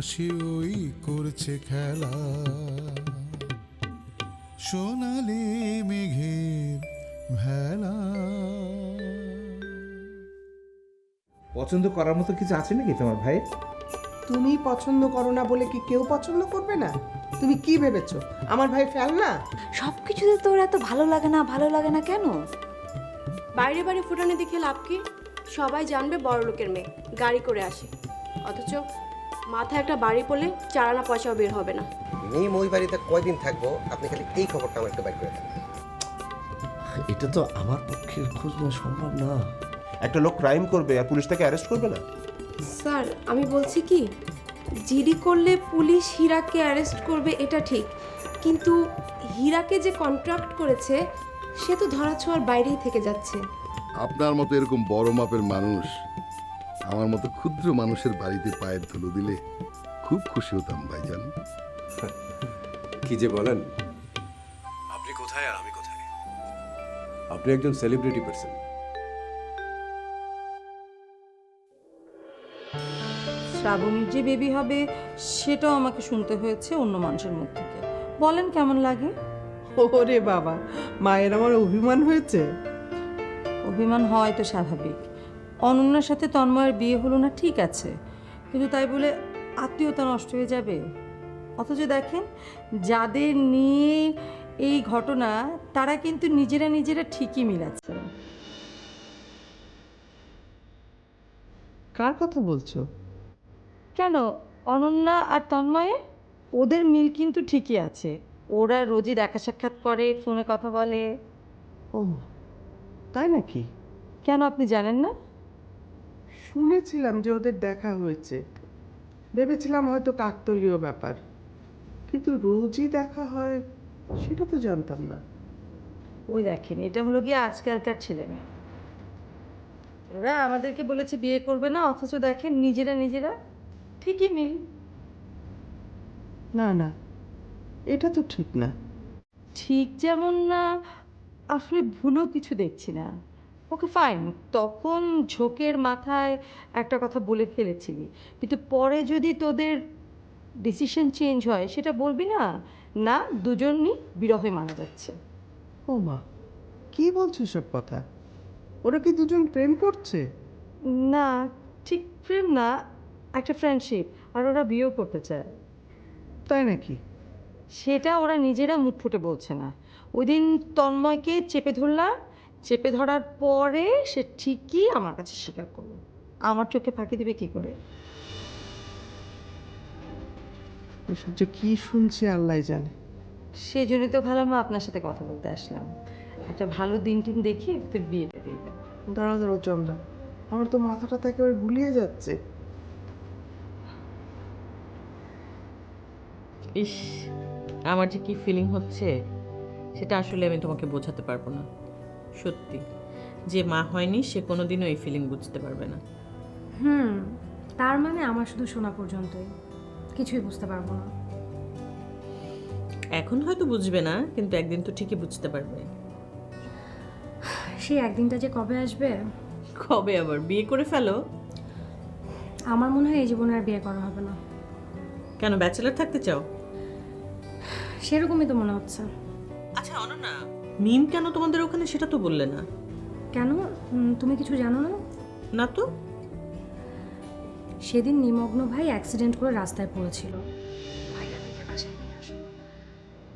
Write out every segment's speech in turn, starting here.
আকাশে ওই করছে খেলা। সোনালি মেঘের ভেলা। পছন্দ করার মতো কিছু আছে নাকি তোমার ভাই? তুমি পছন্দ করো না বলে কি কেউ পছন্দ করবে না? তুমি কি ভেবেছো? আমার ভাই ফেল না? সব কিছুতে তোর এত ভালো লাগে না ভালো লাগে না কেন? বাইরে বাইরে ফুটানি দেখে লাভ কি? সবাই জানবে বড় লোকের মেয়ে গাড়ি করে আসে। অথচ মাথায় একটা বাড়ি পড়লে চারানা পয়সাও বের হবে না। মিম ওই বাড়িতে কয়দিন থাকব? আপনি খালি এই খবরটা আমার একটু বাইর করে দেন। এটা তো আমার পক্ষে খোঁজ নেওয়া সম্ভব না। একটা লোক ক্রাইম করবে আর পুলিশ তাকে অ্যারেস্ট করবে না? স্যার আমি বলছি কি জিডি করলে পুলিশ হীরাকে অ্যারেস্ট করবে এটা ঠিক। কিন্তু হীরাকে যে কন্ট্রাক্ট করেছে সে তো ধরাছোঁয়ার বাইরেই থেকে যাচ্ছে। আপনার মতো এরকম বড় মাপের মানুষ আমার মতো ক্ষুদ্র মানুষের বাড়িতে পায়ের ধুলো দিলে খুব খুশি হতাম ভাইজান। কি যে বলেন? আপনি কোথায় আর আমি কোথায়? আপনি একজন সেলিব্রিটি পার্সন শ্রাবণীর যে বেবি হবে সেটাও আমাকে শুনতে হয়েছে অন্য মানুষের মুখ থেকে। বলেন কেমন লাগে? ওরে বাবা মায়ের আমার অভিমান হয়েছে। অভিমান হয় তো স্বাভাবিক। অনন্যার সাথে তন্ময়ের বিয়ে হলো না ঠিক আছে। কিন্তু তাই বলে আত্মীয়তা নষ্ট হয়ে যাবে। অথচ দেখেন যাদের নিয়ে এই ঘটনা তারা কিন্তু নিজেরা নিজেরা ঠিকই মিলাচ্ছে। কার কথা বলছো? কেন? অনন্যা আর তন্ময়ে ওদের মিল কিন্তু ঠিকই আছে। ওরা রোজই দেখা সাক্ষাৎ করে ফোনে কথা বলে। ও তাই নাকি? কেন আপনি জানেন না? শুনেছিলাম যে ওদের দেখা হয়েছে। ভেবেছিলাম হয়তো কাকতলীয় ব্যাপার। কিন্তু রোজই দেখা হয় সেটা তো জানতাম না। ওই দেখেন এটা হলো গিয়ে আজকালকার ছেলে মেয়ে। ওরা আমাদেরকে বলেছে বিয়ে করবে না অথচ দেখেন নিজেরা নিজেরা ঠিকই মিল। না না এটা তো ঠিক না। ঠিক যেমন না আসলে ভুলও কিছু দেখছি না। ওকে ফাইন তখন ঝোঁকের মাথায় একটা কথা বলে ফেলেছিলি। কিন্তু পরে যদি তোদের ডিসিশন চেঞ্জ হয় সেটা বলবি না? না দুজনই বিরহে মারা যাচ্ছে। ও মা কি বলছো সব কথা? ওরা কি দুজন প্রেম করছে? না ঠিক প্রেম না একটা ফ্রেন্ডশিপ আর ওরা বিয়েও করতে চায়। তাই নাকি? সেটা ওরা নিজেরা মুখ ফুটে বলছে না। ওই দিন তন্ময়কে চেপে ধরলাম চেপে ধরার পরে সে ঠিকই আমার কাছে স্বীকার করল। আমার চোখে ফাঁকি দিবে কি করে? কি শুনছি আল্লাহ জানে। সেই জন্যই তো ভালো মা আপনার সাথে কথা বলতে আসলাম। একটা ভালো দিন টিন দেখি তোর বিয়েটা দিয়ে দেব। দাঁড়া দাঁড়া চন্দা। আমার তো মাথাটা তো একেবারে গুলিয়ে যাচ্ছে। ইস আমার যে কি ফিলিং হচ্ছে সেটা আসলে আমি তোমাকে বোঝাতে পারব না। সত্যি। যে মা হয়নি সে কোনোদিনও এই ফিলিং বুঝতে পারবে না। হুম তার মানে আমার শুধু শোনা পর্যন্তই। কিছুই বুঝতে পারব না। এখন হয়তো বুঝবে না কিন্তু একদিন তো ঠিকই বুঝতে পারবে। সেই একদিনটা যে কবে আসবে? কবে আবার? বিয়ে করে ফেলো। আমার মনে হয় এই জীবনে আর বিয়ে করা হবে না। কেন ব্যাচেলার থাকতে চাও? সেরকমই তো মনে হচ্ছে। আচ্ছা অনন্যা মিম কেন তোমাদের ওখানে সেটা তো বললে না। কেন? উম, তুমি কিছু জানো না? না তো। সেদিন নিমগ্ন ভাই অ্যাক্সিডেন্ট করে রাস্তায় পড়েছিল।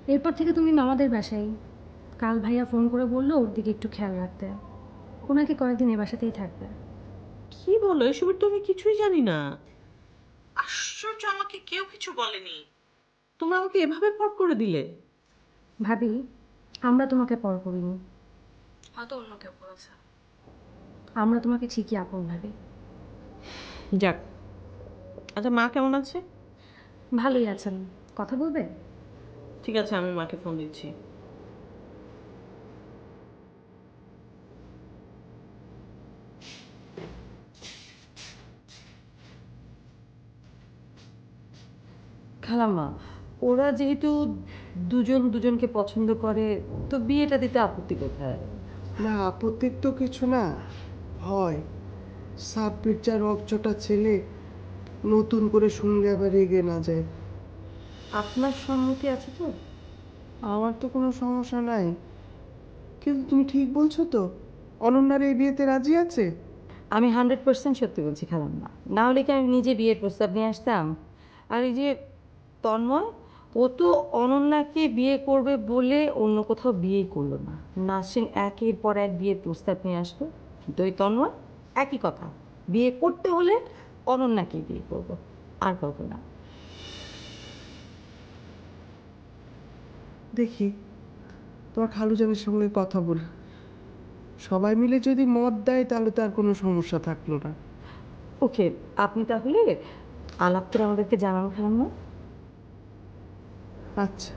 এরপর থেকে তুমি মামাদের বাসায়। কাল ভাইয়া ফোন করে বলল ওর দিকে একটু খেয়াল রাখতে। ওনাকে কয়েকদিন এ বাসাতেই থাকবে। কি বলো? এসবের তো আমি কিছুই জানি না। আশ্চর্য আমাকে কেউ কিছু বলেনি। তোমরা আমাকে এভাবে পর করে দিলে। ভাবি আমরা তোমাকে পর করিনি। হয়তো অন্য কেউ করেছে। আমরা তোমাকে ঠিকই আপন ভাবি। যাক। আচ্ছা মা কেমন আছে? ভালোই আছেন। কথা বলবে? ঠিক আছে আমি মাকে ফোন দিচ্ছি। খালাম্মা ওরা যেহেতু দুজন দুজনকে পছন্দ করে তো বিয়েটা দিতে আপত্তি কোথায়? না আপত্তির তো কিছু না। হয়। সাব্বির যা রকচটা ছেলে নতুন করে শুনলে আবার রেগে না যায়। আপনার সম্মতি আছে তো? আমার তো কোনো সমস্যা নাই। কিন্তু তুমি ঠিক বলছো তো অনন্যার এই বিয়েতে রাজি আছে? আমি হান্ড্রেড পার্সেন্ট সত্যি বলছি খালাম্মা। না হলে কি আমি নিজে বিয়ের প্রস্তাব নিয়ে আসতাম? আর এই যে তন্ময় ও তো অনন্যাকে বিয়ে করবে বলে অন্য কোথাও বিয়েই করল না। নাসরিন একের পর এক বিয়ের প্রস্তাব নিয়ে আসলো। কিন্তু ওই তন্ময় একই কথা। বিয়ে করতে হলে অনন্যাকেই বিয়ে করব আর কাউকে না। দেখি তোমার খালুজানের সঙ্গে কথা বল। সবাই মিলে যদি মত দেয় তাহলে তো আর কোনো সমস্যা থাকল না। ওকে আপনি তাহলে আলাপ করে আমাদেরকে জানান খালাম্মা আচ্ছা।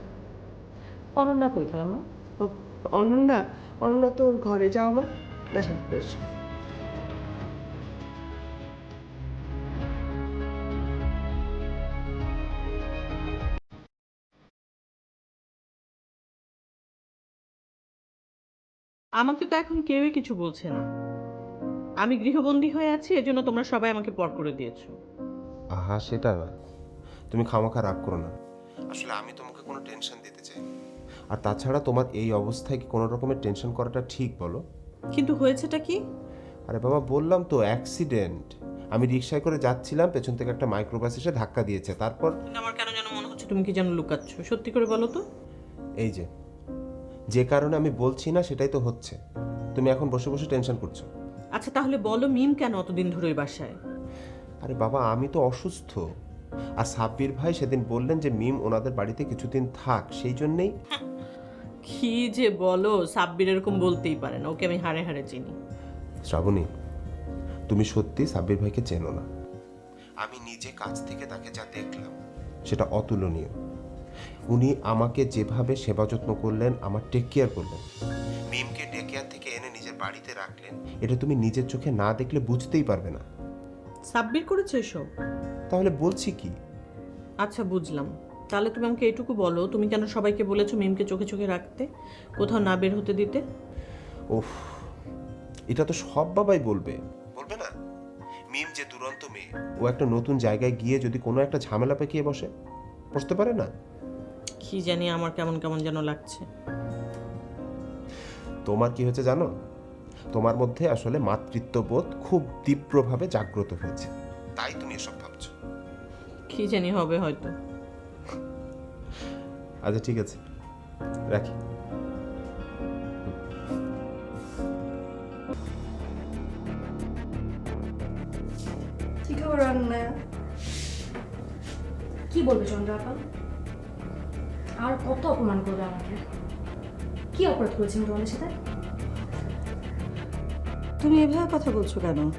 অনন্যা কই খালাম্মা ও, অনন্যা অনন্যা তোর ঘরে যাও আমার দেখা বেশ। আমাকে তো এখন কেউই কিছু বলছে না। আমি গৃহবন্দী হয়ে আছি এজন্য তোমরা সবাই আমাকে পর করে দিয়েছ। আহা সেটা না তুমি খামাখা রাগ করো না। আসলে আমি তোমাকে আর তাছাড়া তোমার এই অবস্থায় কি কোনো রকমের টেনশন করাটা ঠিক বলো? কিন্তু হয়েছেটা কি? আরে বাবা বললাম তো অ্যাক্সিডেন্ট আমি রিক্সায় করে যাচ্ছিলাম পেছন থেকে একটা মাইক্রোবাস এসে ধাক্কা দিয়েছে। তারপর আমার কেন যেন মনে হচ্ছে তুমি কি যেন লুকাচ্ছ? সত্যি করে বলো তো। এই যে যে কারণে আমি বলছি না সেটাই তো হচ্ছে। তুমি এখন বসে বসে টেনশন করছ। আচ্ছা তাহলে বলো মিম কেন অতদিন ধরে ওই বাসায়? আরে বাবা আমি তো অসুস্থ। আর সাব্বির ভাই সেদিন বললেন যে মিম ওনাদের বাড়িতে কিছুদিন থাক সেই জন্যেই কি যে বলো সাব্বির এরকম বলতেই পারে না। ওকে আমি হাড়ে হাড়ে চিনি। শ্রাবণী তুমি সত্যি সাব্বির ভাইকে চেনো না। আমি নিজে কাছ থেকে তাকে যা দেখলাম সেটা অতুলনীয়। উনি আমাকে যেভাবে সেবা যত্ন করলেন আমার টেক কেয়ার করলেন। মিমকে টেক কেয়ার থেকে এনে নিজের বাড়িতে রাখলেন এটা তুমি নিজের চোখে না দেখলে বুঝতেই পারবে না। সাব্বির করেছে এসব? তাহলে বলছি কি? আচ্ছা বুঝলাম। তাহলে তুমি আমাকে এটুকু বলো তুমি কেন সবাইকে বলেছ মিমকে চোখে চোখে রাখতে কোথাও না বের হতে দিতে। ওফ এটা তো সব বাবাই বলবে। বলবে না? মিম যে দুরন্ত মেয়ে ও একটা নতুন জায়গায় গিয়ে যদি কোনো একটা ঝামেলা পেকিয়ে বসে বসতে পারে না? কি জানি আমার কেমন কেমন যেন লাগছে। তোমার কি হয়েছে জানো? তোমার মধ্যে আসলে মাতৃত্ববোধ খুব তীব্রভাবে জাগ্রত হয়েছে। তাই তুমি এসব ভাবছ। কি জানি হবে হয়তো। আচ্ছা ঠিক আছে। রাখি। কি খবর রান্না? কি বলবে চন্দ্র আপা? আর কত অপমান করবে আমাকে? কি অপরাধ করেছেন তোমাদের সাথে? তুমি এভাবে কথা বলছো কেন?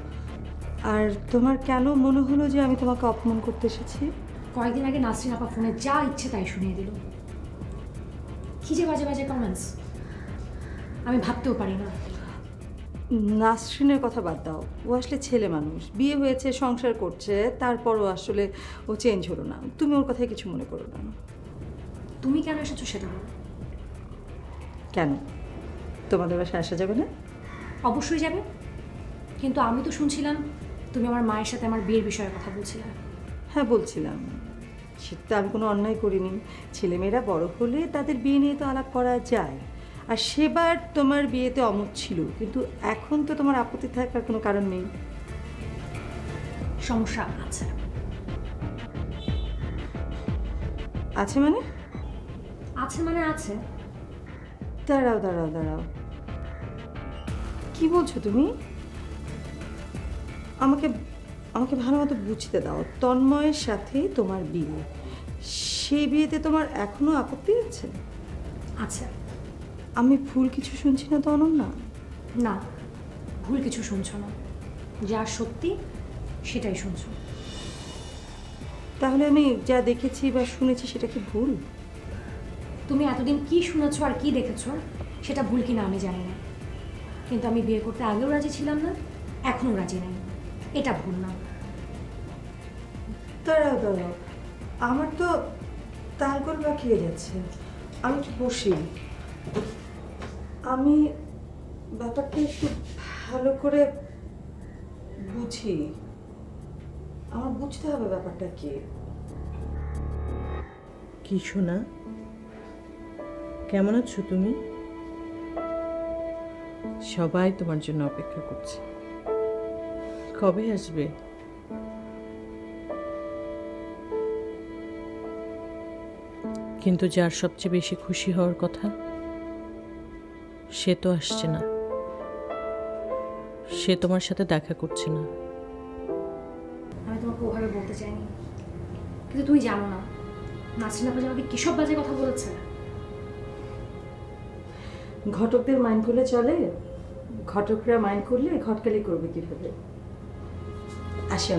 আর তোমার কেন মনে হলো যে আমি তোমাকে অপমান করতে এসেছি? কয়েকদিন আগে নাসরিন আপা ফোনে যা ইচ্ছে তাই শুনিয়ে দিল। কি যে বাজে বাজে কমেন্টস আমি ভাবতেও পারি না। নাসরিনের কথা বাদ দাও। ও আসলে ছেলে মানুষ। বিয়ে হয়েছে সংসার করছে তারপরও আসলে ও চেঞ্জ হলো না। তুমি ওর কথায় কিছু মনে করো না। তুমি কেন এসেছ সেটা কেন? তোমাদের বাসায় আসা যাবে না? অবশ্যই যাবে। কিন্তু আমি তো শুনছিলাম তুমি আমার মায়ের সাথে আমার বিয়ের বিষয়ে কথা বলছিলে। হ্যাঁ বলছিলাম। সেটা আমি কোনো অন্যায় করিনি। ছেলেমেয়েরা বড় হলে তাদের বিয়ে নিয়ে তো আলাপ করা যায়। আর সেবার তোমার বিয়েতে অমত ছিল কিন্তু এখন তো তোমার আপত্তি থাকার কোনো কারণ নেই। সমস্যা আছে। আছে মানে? আছে মানে আছে। দাঁড়াও দাঁড়াও দাঁড়াও। কি বলছো তুমি? আমাকে আমাকে ভালো মতো বুঝতে দাও তন্ময়ের সাথে তোমার বিয়ে। সেই বিয়েতে তোমার এখনও আপত্তি আছে? আচ্ছা আমি ভুল কিছু শুনছি না তো অনন্যা? না ভুল কিছু শুনছো না। যা সত্যি সেটাই শুনছো। তাহলে আমি যা দেখেছি বা শুনেছি সেটা কি ভুল? তুমি এতদিন কি শুনেছো আর কি দেখেছ সেটা ভুল কিনা আমি জানি না। কিন্তু আমি বিয়ে করতে আগেও রাজি ছিলাম না এখনও রাজি নাই। এটা ভুল না। দাঁড়াও দাঁড়াও। আমার তো তালগোল পাকিয়ে যাচ্ছে। আমি একটু বসি। আমি ব্যাপারটা একটু ভালো করে বুঝি। আমার বুঝতে হবে ব্যাপারটা কি। কি শোনা কেমন আছো তুমি? সবাই তোমার জন্য অপেক্ষা করছে। কবে আসবে? কিন্তু যার সবচেয়ে বেশি খুশি হওয়ার কথা সে তো আসছে না। সে তোমার সাথে দেখা করছে না। আমি তোমাকে ওভাবে বলতে চাইনি। কিন্তু তুমি জানো না নাসরিন আপা আমাকে কিসব বাজে কথা বলেছে ঘটকদের মাইন্ড করলে চলে ঘটকরা মাইন্ড করলে ঘটকালি করবে কীভাবে? আসি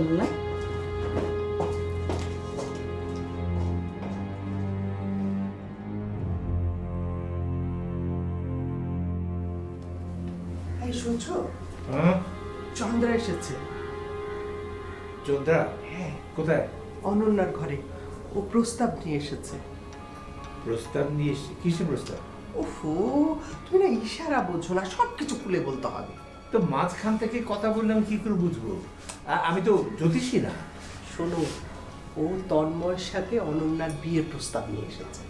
শুনছো? চন্দ্রা এসেছে। চোদ্দা হ্যাঁ। কোথায়? অনন্যার ঘরে। ও প্রস্তাব নিয়ে এসেছে। প্রস্তাব নিয়ে এসছি কিসে প্রস্তাব? ওফো তুমি না ইশারা বোঝো না সব কিছু খুলে বলতে হবে। তো মাঝখান থেকে কথা বললাম কি করে বুঝব? আমি তো জ্যোতিষী না। শোনো ও তন্ময়ের সাথে অনন্যার বিয়ের প্রস্তাব নিয়ে এসেছে।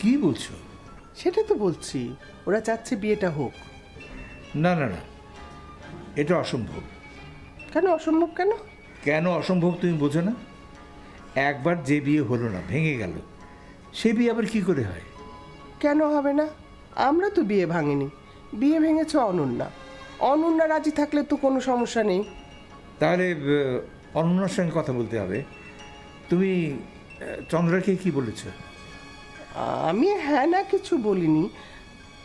কি বলছো? সেটা তো বলছি ওরা চাচ্ছে বিয়েটা হোক। না না না এটা অসম্ভব। কেন অসম্ভব কেন? কেন অসম্ভব তুমি বোঝো না? একবার যে বিয়ে হলো না ভেঙে গেল সে বিয়ে আবার কি করে হয়? কেন হবে না? আমরা তো বিয়ে ভাঙিনি। বিয়ে ভেঙেছে অনন্যা। অনন্যা রাজি থাকলে তো কোনো সমস্যা নেই। তাহলে অনন্যার সঙ্গে কথা বলতে হবে। তুমি চন্দ্রাকে কি বলেছ? আমি হ্যাঁ না কিছু বলিনি।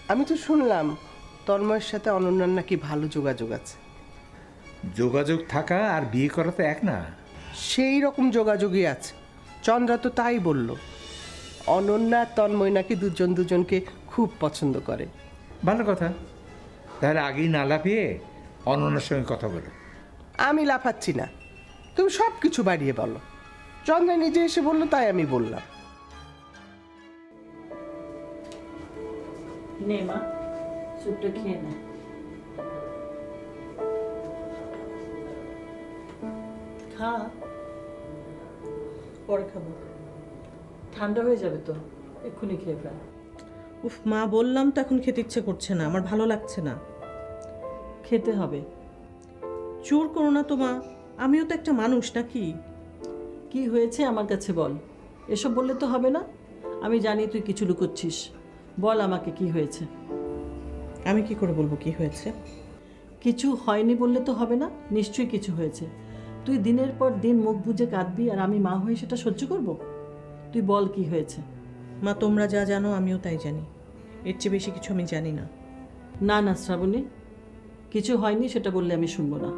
আমি তো শুনলাম তন্ময়ের সাথে অনন্যার নাকি ভালো যোগাযোগ আছে। যোগাযোগ থাকা আর বিয়ে করা তো এক না। সেই রকম যোগাযোগই আছে। চন্দ্রা তো তাই বলল। অনন্যা তন্ময় নাকি দুজন দুজনকে খুব পছন্দ করে। ভালো কথা। তাহলে আগেই না লাফিয়ে অনন্যার সঙ্গে কথা বলো। আমি লাফাচ্ছি না। তুমি সব কিছু বাড়িয়ে বলো। চন্দ্রা নিজে এসে বলল তাই আমি বললাম। নে মা স্যুপটা খেয়ে নে। খা। পরে খাব। ঠান্ডা হয়ে যাবে তো এক্ষুনি খেয়ে ফেল। উফ মা বললাম তো এখন খেতে ইচ্ছে করছে না আমার ভালো লাগছে না। খেতে হবে। জোর করো না তো মা আমিও তো একটা মানুষ নাকি? কি হয়েছে আমার কাছে বল এসব বললে তো হবে না। আমি জানি তুই কিছু লুকোচ্ছিস বল আমাকে কি হয়েছে। আমি কি করে বলব কি হয়েছে? কিছু হয়নি বললে তো হবে না নিশ্চয়ই কিছু হয়েছে। তুই দিনের পর দিন মুখ বুজে কাঁদবি আর আমি মা হয়ে সেটা সহ্য করব? তুই বল কি হয়েছে। মা তোমরা যা জানো আমিও তাই জানি। এর চেয়ে বেশি কিছু আমি জানি না। না না শ্রাবণী কিছু হয়নি সেটা বললে আমি শুনব না।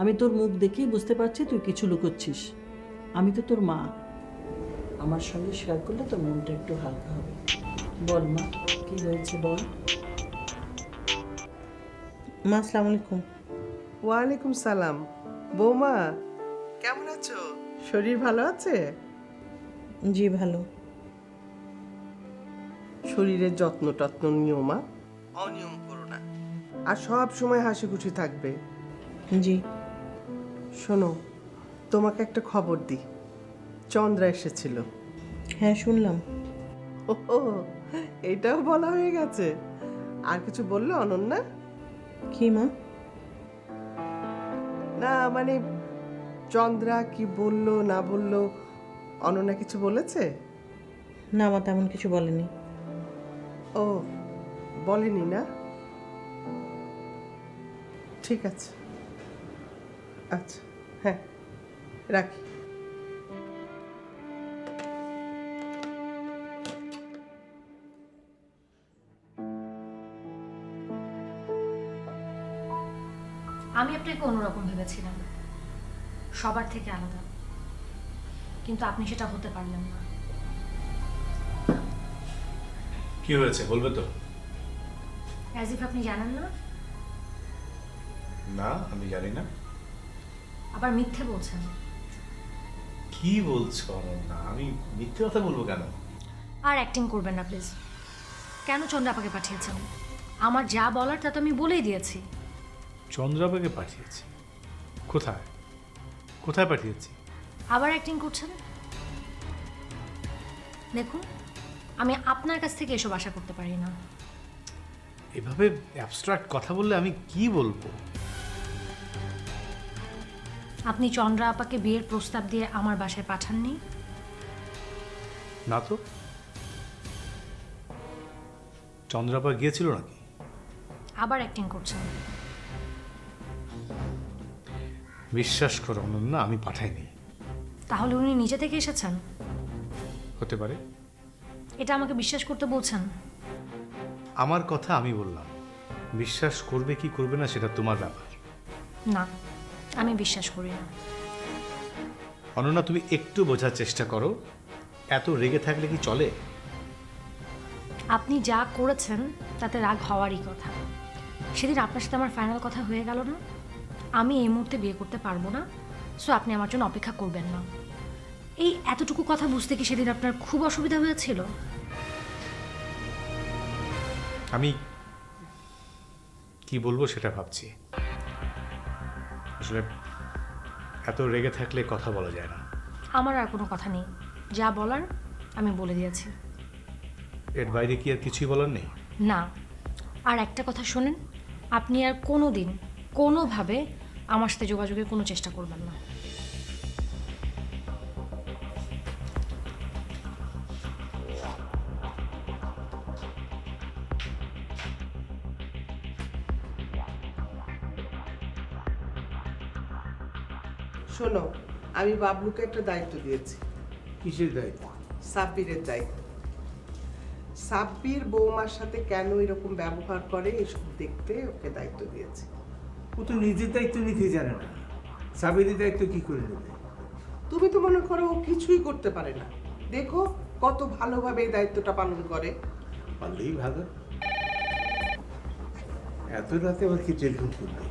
আমি তোর মুখ দেখেই বুঝতে পারছি তুই কিছু লুকোচ্ছিস। আমি তো তোর মা। আমার সঙ্গে শেয়ার করলে তোর মনটা একটু হালকা হবে। বল মা কি হয়েছে বল? মা আসসালামু আলাইকুম। ওয়ালাইকুম সালাম। বৌমা কেমন আছো? শরীর ভালো আছে? জি ভালো। শরীরের যত্ন টত্ন নিও মা। অনিয়ম করো না। আর সব সময় হাসি খুশি থাকবে। জি। শোনো তোমাকে একটা খবর দিই। চন্দ্রা এসেছিল। হ্যাঁ শুনলাম। ও এটাও বলা হয়ে গেছে। আর কিছু বলল অনন্যা? কি মা? না মানে চন্দ্রা কি বলল না বলল অনন্যা কিছু বলেছে? না মা তেমন কিছু বলেনি। ও, বলেনি না? ঠিক আছে। আচ্ছা হ্যাঁ রাখি। আমি আপনাকে অন্যরকম ভেবেছিলাম। সবার থেকে আলাদা। কিন্তু আপনি সেটা হতে পারলেন না। কি হয়েছে? বলবে তো। ইফ আপনি জানেন না। না আমি জানি না। আবার মিথ্যে বলছেন। কি বলছো অনন্যা? আমি মিথ্যে কথা বলব কেন? আর অ্যাক্টিং করবেন না প্লিজ কেন চন্দ্রাপাকে পাঠিয়েছেন? আমার যা বলার তা তো আমি বলেই দিয়েছি। চন্দ্রাবাকে পাঠিয়েছি? কোথায়? কোথায় পাঠিয়েছি? আবার অ্যাক্টিং করছেন? দেখুন। আমি আপনার কাছ থেকে এসব আশা করতে পারি না। এভাবে অ্যাবস্ট্রাক্ট কথা বললে আমি কি বলব? আপনি চন্দ্রা আপাকে বিয়ের প্রস্তাব দিয়ে আমার বাসায় পাঠাননি? না তো। চন্দ্রাপা গিয়েছিল নাকি? আবার অ্যাক্টিং করছেন। বিশ্বাস করো অনন্যা আমি পাঠাইনি। তাহলে উনি নিজে থেকে এসেছেন? হতে পারে। এটা আমাকে বিশ্বাস করতে বলছেন? আমার কথা আমি বললাম। বিশ্বাস করবে কি করবে না সেটা তোমার ব্যাপার। না আমি বিশ্বাস করি না। অনন্যা তুমি একটু বোঝার চেষ্টা করো। এত রেগে থাকলে কি চলে? আপনি যা করেছেন তাতে রাগ হওয়ারই কথা। সেদিন আপনার সাথে আমার ফাইনাল কথা হয়ে গেল না। আমি এই মুহূর্তে বিয়ে করতে পারব না সো আপনি আমার জন্য অপেক্ষা করবেন না। এই এতটুকু কথা বুঝতে কি সেদিন আপনার খুব অসুবিধা হয়েছিল? আমি কি বলব সেটা ভাবছি। আসলে এত রেগে থাকলে কথা বলা যায় না। আমার আর কোনো কথা নেই। যা বলার আমি বলে দিয়েছি। এর বাইরে কি আর কিছুই বলার নেই? না। আর একটা কথা শোনেন আপনি আর কোনো দিন কোনোভাবে আমার সাথে যোগাযোগের কোনো চেষ্টা করবেন না। শোনো আমি বাবলুকে একটা দায়িত্ব দিয়েছি। কিসের দায়িত্ব? সাব্বিরের দায়িত্ব। সাব্বির বৌমার সাথে কেন এরকম ব্যবহার করে এসব দেখতে ওকে দায়িত্ব দিয়েছি। ও তো নিজের দায়িত্ব নিতে জানে না। সাবেরি দায়িত্ব কি করে নেবে? তুমি তো মনে করো ও কিছুই করতে পারে না। দেখো কত ভালোভাবে এই দায়িত্বটা পালন করে। পারলেই ভালো। এত রাতে আবার কি টেলিফোন করবে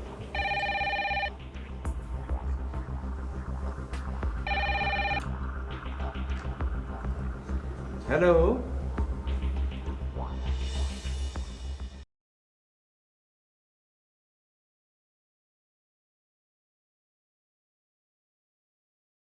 Hello.